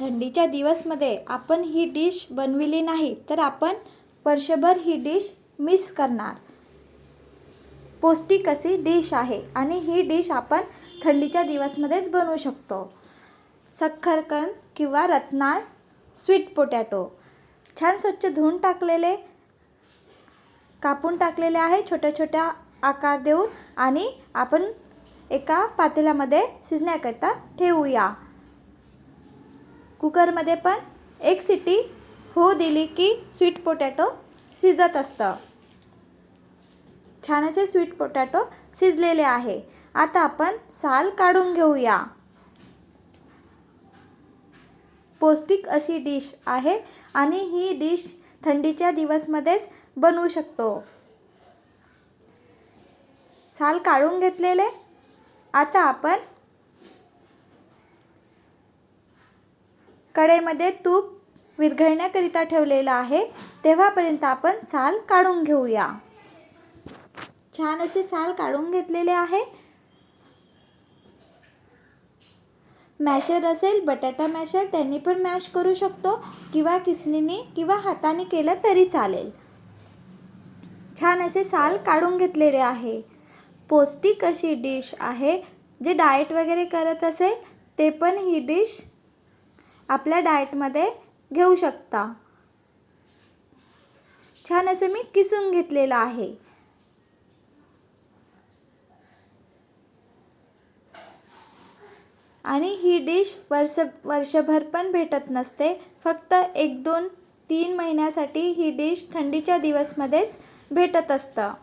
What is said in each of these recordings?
थंडीच्या दिवसमध्ये आपण ही डिश बनविली नाही तर आपण वर्षभर ही डिश मिस करणार. पौष्टिक अशी डिश आहे आणि ही डिश आपण थंडीच्या दिवसमध्येच बनवू शकतो. सक्खरकंद किंवा रत्नाळ स्वीट पोटॅटो. छान स्वच्छ धुवून टाकलेले कापून टाकलेले आहे छोट्या छोट्या आकार देऊन आणि आपण एका पातेल्यामध्ये शिजण्याकरता ठेवूया. कुकरमध्ये पण एक सिटी हो दिली की स्वीट पोटॅटो शिजत असतं. छान असे स्वीट पोटॅटो शिजलेले आहे. आता आपण साल काढून घेऊया. पौष्टिक अशी डिश आहे आणि ही डिश थंडीच्या दिवसमध्येच बनवू शकतो. साल काढून घेतलेले. आता आपण कढईमध्ये तूप विरघळण्याकरिता ठेवलेलं आहे. तेव्हापर्यंत आपण साल काढून घेऊया. छान असे साल काढून घेतलेले आहे. मॅशर असेल बटाटा मॅशर त्यांनी पण मॅश करू शकतो. किंवा किसनीने किंवा हाताने केलं तरी चालेल. छान असे साल काढून घेतलेले आहे. पौष्टिक अशी डिश आहे जे डाएट वगैरे करत असेल ते पण ही डिश आपल्या डाएटमध्ये घेऊ शकता. छान असं मी किसून घेतलेलं आहे. आणि ही डिश वर्ष वर्षभर पण भेटत नसते. फक्त एक दोन तीन महिन्यासाठी ही डिश थंडीच्या दिवसमध्येच भेटत असतं.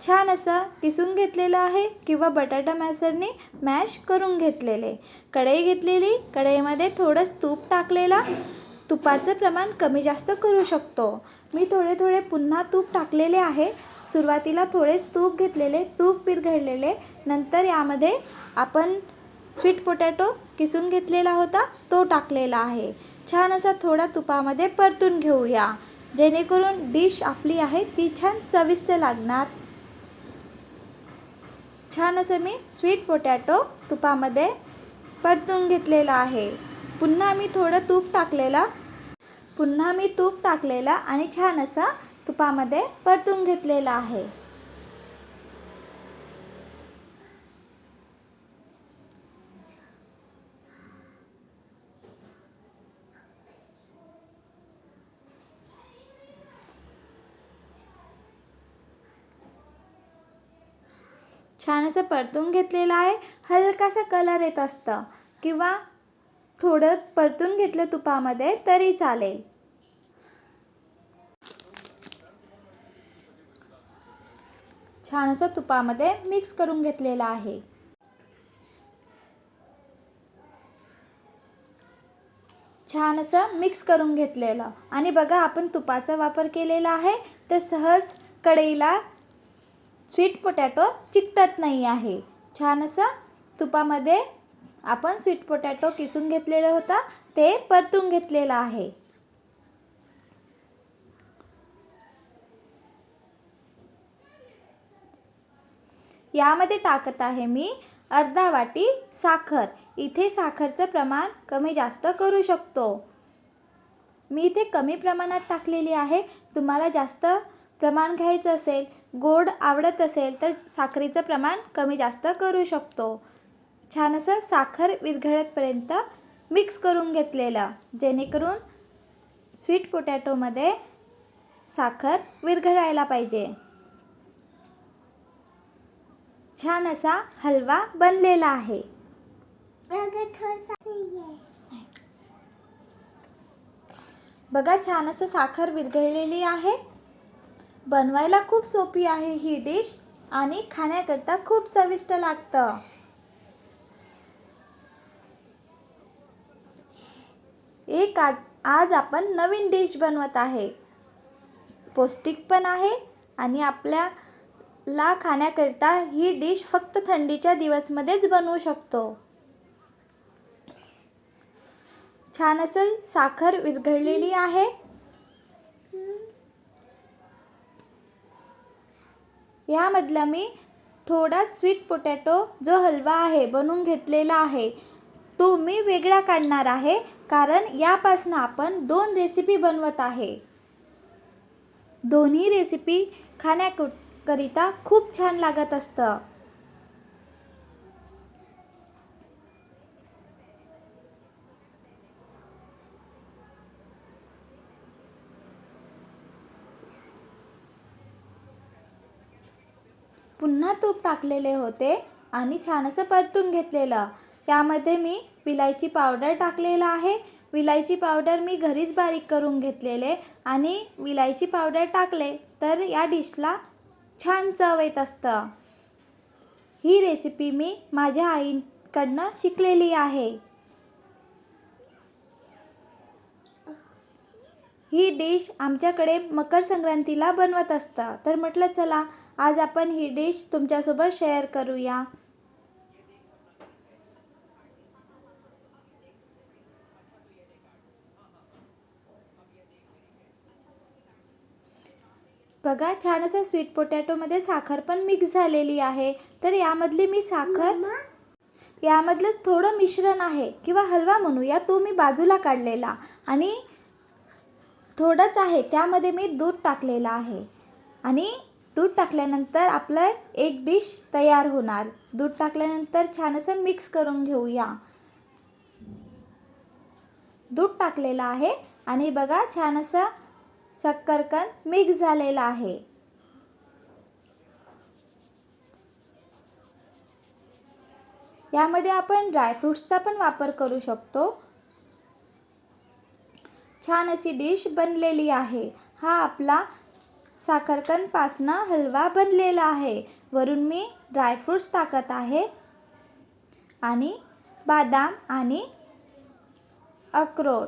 छान असं किसून घेतलेलं आहे किंवा बटाटा मॅसरने मॅश करून घेतलेले. कढई घेतलेली कढईमध्ये थोडंच तूप टाकलेला. तुपाचं प्रमाण कमी जास्त करू शकतो. मी थोडे थोडे पुन्हा तूप टाकलेले आहे. सुरुवातीला थोडेच तूप घेतलेले तूप विरघळलेले. नंतर यामध्ये आपण स्वीट पोटॅटो किसून घेतलेला होता तो टाकलेला आहे. छान असा थोडा तुपामध्ये परतून घेऊया. जेणेकरून डिश आपली आहे ती छान चविष्ट लागणार. छान असं मी स्वीट पोटॅटो तुपामध्ये परतून घेतलेलं आहे. पुन्हा मी थोडं तूप टाकलेला. पुन्हा मी तूप टाकलेला आणि छान असा तुपामध्ये परतून घेतलेला आहे. छान असं परतून घेतलेलं आहे. हलकासा कलर येत असतं. किंवा थोडं परतून घेतलं तुपामध्ये तरी चालेल. छान असं तुपामध्ये मिक्स करून घेतलेलं आहे. छान असं मिक्स करून घेतलेलं. आणि बघा आपण तुपाचा वापर केलेला आहे. तर सहज कढईला स्वीट पोटॅटो चिकटत नाही आहे. छान असं तुपामध्ये आपण स्वीट पोटॅटो किसून घेतलेलं होता ते परतून घेतलेलं आहे. यामध्ये टाकत आहे मी अर्धा वाटी साखर. इथे साखरचं प्रमाण कमी जास्त करू शकतो. मी इथे कमी प्रमाणात टाकलेली आहे. तुम्हाला जास्त प्रमाण घ्यायचं असेल गोड आवडत असेल तर साखरेचं प्रमाण कमी जास्त करू शकतो. छान असं साखर विरघळतपर्यंत मिक्स करून घेतलेलं जेणेकरून स्वीट पोटॅटोमध्ये साखर विरघळायला पाहिजे. छान असा हलवा बनलेला आहे. बघा छान असं साखर विरघळलेली आहे. बनवायला खूप सोपी आहे ही डिश आणि खाण्याकरता खूप चविष्ट लागतं. एक आज आज आपण नवीन डिश बनवत आहे. पौष्टिक पण आहे आणि आपल्याला खाण्याकरिता ही डिश फक्त थंडीच्या दिवसमध्येच बनवू शकतो. छान असं साखर विरघळलेली आहे. यामधला मी थोडा स्वीट पोटॅटो जो हलवा आहे बनवून घेतलेला आहे तो मी वेगळा काढणार आहे कारण यापासून आपण दोन रेसिपी बनवत आहे. दोन्ही रेसिपी खाण्याकरिता खूप छान लागत असतं पुन्हा तूप टाकलेले होते आणि छान असं परतून घेतलेलं. त्यामध्ये मी विलायची पावडर टाकलेलं आहे. विलायची पावडर मी घरीच बारीक करून घेतलेले आणि विलायची पावडर टाकले तर या डिशला छान चव येत असतं. ही रेसिपी मी माझ्या आईकडनं शिकलेली आहे. ही डिश आमच्याकडे मकर संक्रांतीला बनवत असतं. तर म्हटलं चला आज आपण ही डिश तुमच्यासोबत शेअर करूया. बघा छान असं स्वीट पोटॅटोमध्ये साखर पण मिक्स झालेली आहे. तर यामधली मी साखर यामधलंच थोडं मिश्रण आहे किंवा हलवा म्हणूया तो मी बाजूला काढलेला आणि थोडंच आहे त्यामध्ये मी दूध टाकलेलं आहे. आणि दूध टाकल्यानंतर आपलं एक डिश तयार होणार. दूध टाकल्यानंतर छान असं मिक्स करून घेऊया. दूध टाकलेलं आहे आणि बघा छान असं शक्करकंद मिक्स झालेला आहे. यामध्ये आपण ड्रायफ्रूट्सचा पण वापर करू शकतो. छान अशी डिश बनलेली आहे. हा आपला साखरकंदपासनं हलवा बनलेला आहे. वरून मी ड्रायफ्रूट्स टाकत आहे. आणि बदाम आणि अक्रोड.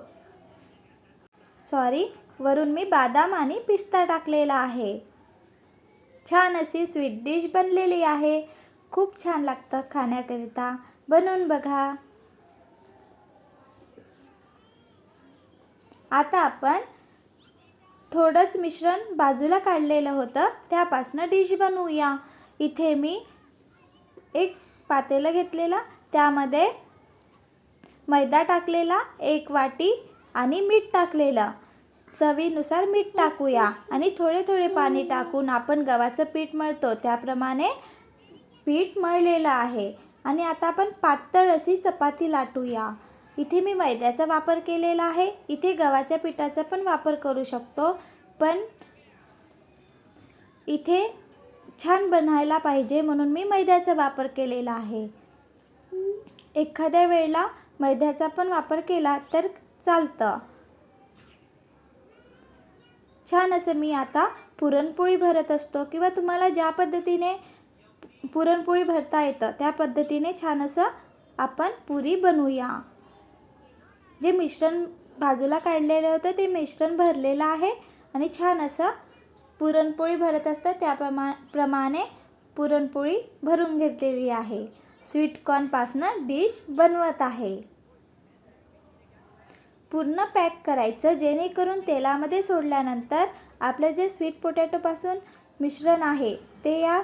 सॉरी वरून मी बदाम आणि पिस्ता टाकलेला आहे. छान अशी स्वीट डिश बनलेली आहे. खूप छान लागतं खाण्याकरिता. बनवून बघा. आता आपण थोडंच मिश्रण बाजूला काढलेलं होतं. त्यापासनं डिश बनवूया. इथे मी एक पातेलं घेतलेलं त्यामध्ये मैदा टाकलेला एक वाटी आणि मीठ टाकलेलं. चवीनुसार मीठ टाकूया आणि थोडे थोडे पाणी टाकून आपण गव्हाचं पीठ मळतो. त्याप्रमाणे पीठ मळलेलं आहे. आणि आता आपण पातळ अशी चपाती लाटूया. इथे मी मैद्याचा वापर केलेला आहे. इथे गव्हाच्या पिठाचा पण वापर करू शकतो. पण इथे छान बनायला पाहिजे म्हणून मी मैद्याचा वापर केलेला आहे. एखाद्या वेळेला मैद्याचा पण वापर केला तर चालतं. छान असं मी आता पुरणपोळी भरत असतो किंवा तुम्हाला ज्या पद्धतीने पुरणपोळी भरता येतं त्या पद्धतीने छान असं आपण पुरी बनवूया. जे मिश्रण बाजूला काढलेलं होतं ते मिश्रण भरलेलं आहे आणि छान असं पुरणपोळी भरत असतं. त्याप्रमा प्रमाणे पुरणपोळी भरून घेतलेली आहे. स्वीटकॉर्नपासनं डिश बनवत आहे. पूर्ण पॅक करायचं जेणेकरून तेलामध्ये सोडल्यानंतर आपलं जे स्वीट पोटॅटोपासून मिश्रण आहे ते या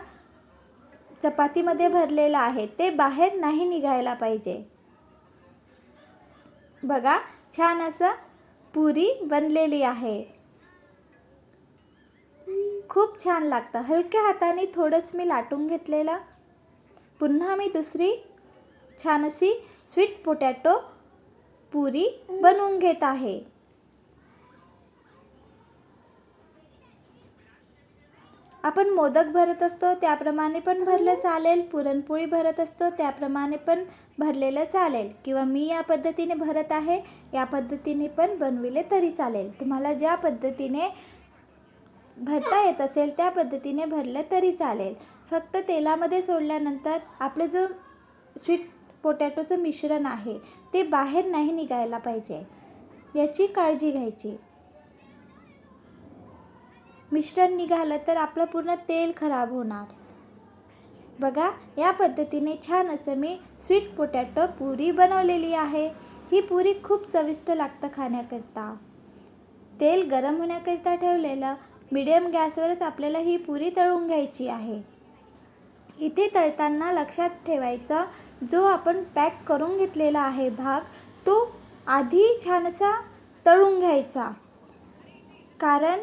चपातीमध्ये भरलेलं आहे. ते बाहेर नाही निघायला पाहिजे. बघा छान असं पुरी बनलेली आहे. खूप छान लागतं. हलक्या हाताने थोडंच मी लाटून घेतलेलं. पुन्हा मी दुसरी छान अशी स्वीट पोटॅटो पुरी बनवून घेत आहे. आपण मोदक भरत असतो त्याप्रमाणे पण भरलं चालेल. पुरणपोळी भरत असतो त्याप्रमाणे पण भरलेलं चालेल. किंवा मी या पद्धतीने भरत आहे या पद्धतीने पण बनविले तरी चालेल. तुम्हाला ज्या पद्धतीने भरता येत असेल त्या पद्धतीने भरलं तरी चालेल. फक्त तेलामध्ये सोडल्यानंतर आपलं जो स्वीट पोटॅटोचं मिश्रण आहे ते बाहेर नाही निघायला पाहिजे. याची काळजी घ्यायची. मिश्रण निघालं तर आपलं पूर्ण तेल खराब होणार. बघा या पद्धतीने छान असं मी स्वीट पोटॅटो पुरी बनवलेली आहे. ही पुरी खूप चविष्ट लागतं खाण्याकरता. तेल गरम होण्याकरिता ठेवलेलं मिडियम गॅसवरच आपल्याला ही पुरी तळून घ्यायची आहे. इथे तळताना लक्षात ठेवायचं जो आपण पॅक करून घेतलेला आहे भाग तो आधी छान असा तळून घ्यायचा. कारण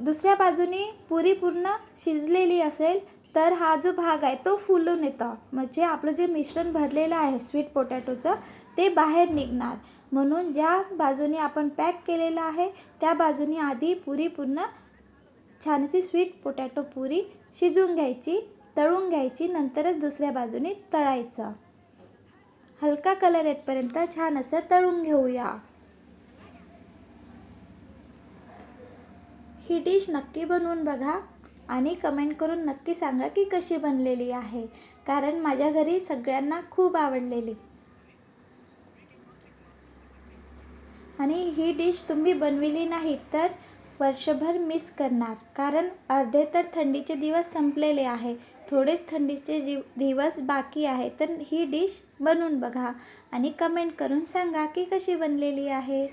दुसऱ्या बाजूने पुरी पूर्ण शिजलेली असेल तर हा जो भाग आहे तो फुलून येतो. म्हणजे आपलं जे मिश्रण भरलेलं आहे स्वीट पोटॅटोचं ते बाहेर निघणार. म्हणून ज्या बाजूने आपण पॅक केलेलं आहे त्या बाजूने आधी पुरी पूर्ण छानशी स्वीट पोटॅटो पुरी शिजून घ्यायची तळून घ्यायची नंतरच दुसऱ्या बाजूने तळायचं. हलका कलर येतपर्यंत छान असं तळून घेऊया. ही डिश नक्की बनवून बघा आणि कमेंट करून नक्की सांगा की कशी बनलेली आहे कारण माझ्या घरी सगळ्यांना खूप आवडलेली. आणि ही डिश तुम्ही बनविली नाही तर वर्षभर मिस करणार कारण अर्धे तर थंडीचे दिवस संपलेले आहे थोडेच थंडीचे जीव दिवस बाकी आहे तर ही डिश बनवून बघा आणि कमेंट करून सांगा की कशी बनलेली आहे.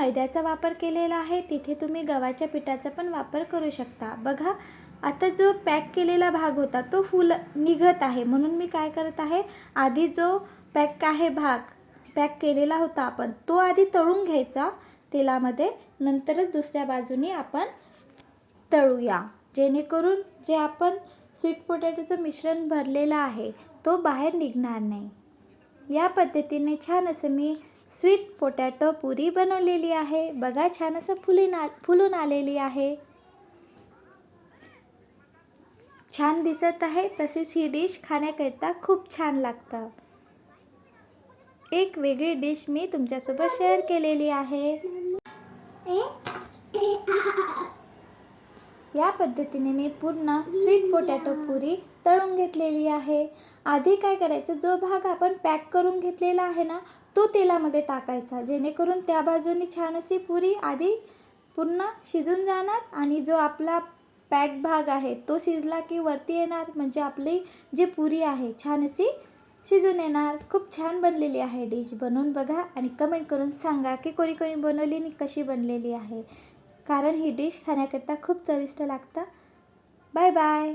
मैद्याचा वापर केलेला आहे तिथे तुम्ही गव्हाच्या पिठाचा पण वापर करू शकता. बघा आता जो पॅक केलेला भाग होता तो फुल निघत आहे. म्हणून मी काय करत आहे आधी जो पॅक आहे भाग पॅक केलेला होता आपण तो आधी तळून घ्यायचा तेलामध्ये नंतरच दुसऱ्या बाजूने आपण तळूया. जेणेकरून जे आपण स्वीट पोटॅटोचं मिश्रण भरलेलं आहे तो बाहेर निघणार नाही. या पद्धतीने छान असं मी स्वीट पोटॅटो पुरी बनवलेली आहे. बघा छान असं फुलून आ फुलून आलेली आहे. छान दिसत आहे. तसेच ही डिश खाण्याकरिता खूप छान लागतं. एक वेगळी डिश मी तुमच्यासोबत शेअर केलेली आहे. या पद्धतीने मी पूर्ण स्वीट पोटॅटो पुरी तळून घेतलेली आहे. आधी काय करायचं? जो भाग आपण पॅक करून घेतलेला आहे ना तो तेलामध्ये टाकायचा. जेणेकरून त्या बाजूने छान अशी पुरी आधी पूर्ण शिजून जाणार आणि जो आपला पॅक भाग आहे तो शिजला की वरती येणार. म्हणजे आपली जी पुरी आहे छान अशी शिजून येणार. खूप छान बनलेली आहे डिश. बनवून बघा आणि कमेंट करून सांगा की कोणी कोणी बनवली आणि कशी बनलेली आहे. कारण ही डिश खाण्याकरता खूप चविष्ट लागतं. Bye bye.